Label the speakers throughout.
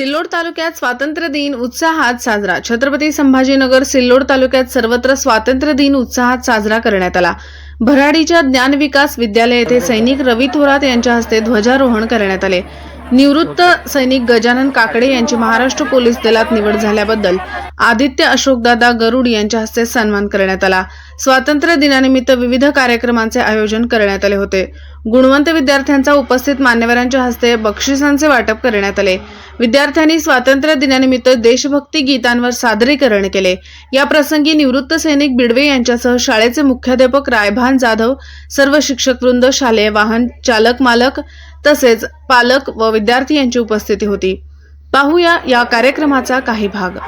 Speaker 1: सिल्लोड तालुक्यात स्वातंत्र्य दिन उत्साहात साजरा. छत्रपती संभाजीनगर सिल्लोड तालुक्यात सर्वत्र स्वातंत्र्य दिन उत्साहात साजरा करण्यात आला. भराडीच्या ज्ञान विकास विद्यालय येथे सैनिक रवी थोरात यांच्या हस्ते ध्वजारोहण करण्यात आले. निवृत्त सैनिक गजानन काकडे यांची महाराष्ट्र पोलीस दलात निवड झाल्याबद्दल आदित्य अशोकदादा गरुड यांच्या हस्ते सन्मान करण्यात आला. स्वातंत्र्य दिनानिमित्त विविध कार्यक्रमांचे आयोजन करण्यात आले होते. गुणवंत विद्यार्थ्यांचा उपस्थित मान्यवरांच्या हस्ते बक्षिसांचे वाटप करण्यात आले. विद्यार्थ्यांनी स्वातंत्र्य दिनानिमित्त देशभक्ती गीतांवर सादरीकरण केले. या प्रसंगी निवृत्त सैनिक बिडवे यांच्यासह शाळेचे मुख्याध्यापक रायभान जाधव सर्व शिक्षक वृंद शालेय वाहन चालक मालक तसेच पालक व विद्यार्थी यांची उपस्थिती होती. पाहूया या कार्यक्रमाचा काही भाग.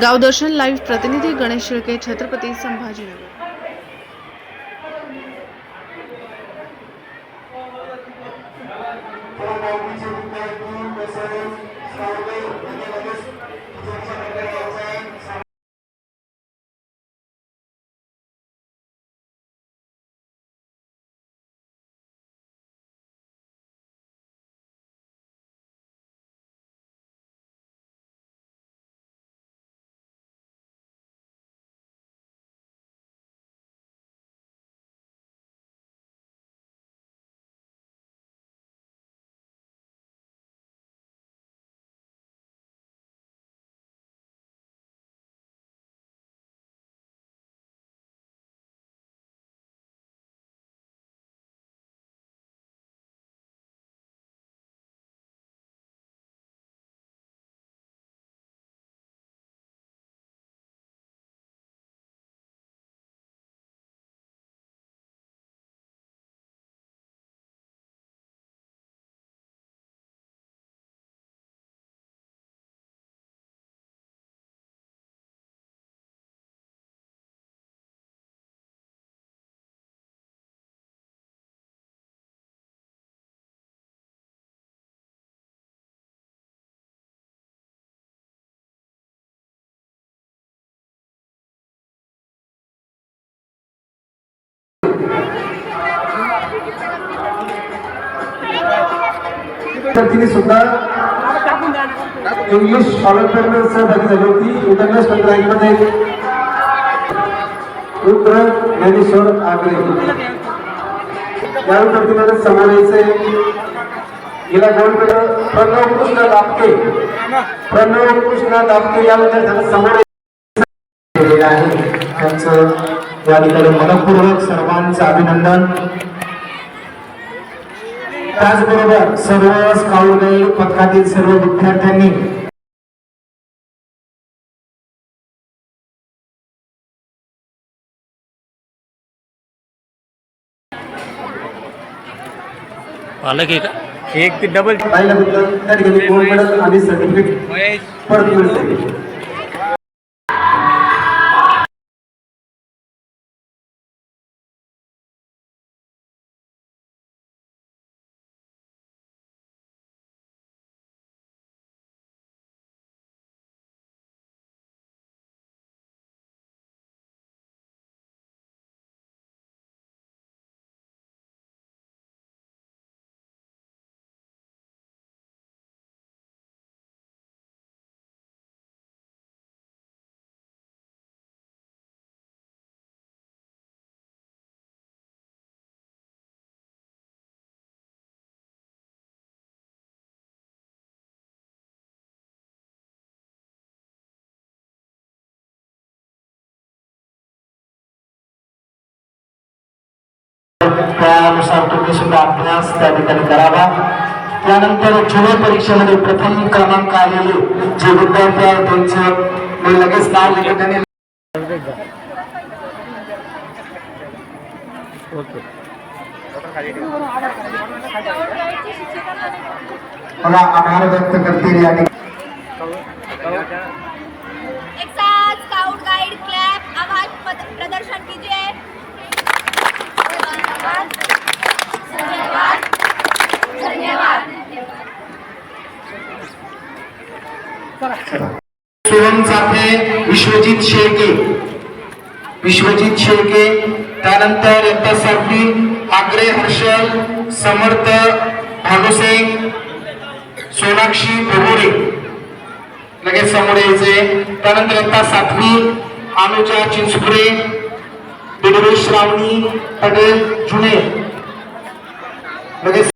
Speaker 1: गावदर्शन लाईव्ह प्रतिनिधी गणेश शिळके छत्रपती संभाजीनगर.
Speaker 2: तिने सुद्धा इंग्लिश ऑलिम्पियाडमध्ये सहभागी झाली होती. इंटरनॅशनल रँकमध्ये रुद्र ज्ञानेश्वर आगळे त्यानंतर तिला समोर यायचंय हिला गोल्ड मेडल प्रणव कृष्ण दापके प्रणव कृष्ण दापके यानंतर त्याला समोर आहे. त्यांचं या ठिकाणी मनपूर्वक सर्वांचं अभिनंदन. त्याचबरोबर सर्व स्काउट गाईड पथकातील सर्व विद्यार्थ्यांनी
Speaker 3: का?
Speaker 4: एक ते डबल
Speaker 2: पाहिल्याबद्दल त्या ठिकाणी गोल्ड मेडल आणि सर्टिफिकेट परत मिळते त्यानुसार तुम्ही सुद्धा अभ्यास त्या ठिकाणी करावा. त्यानंतर जुने परीक्षेमध्ये प्रथम क्रमांक आलेले जे विद्यार्थी आहेत त्यांचं मी लगेच नाव
Speaker 4: ओके
Speaker 2: मला आभार व्यक्त करतील या ठिकाणी. सोहम चाफे विश्वजित शेळके. विश्वजित शेळके त्यानंतर एकदा इयत्तासाठी आग्रे हर्षल समर्थ भागुसे सोनाक्षी भगोरे लगेच समोर यायचे. त्यानंतर एकदा सातवी अनुजा चिंचपुरे बिडवे श्रावणी पटेल जुने. लगेच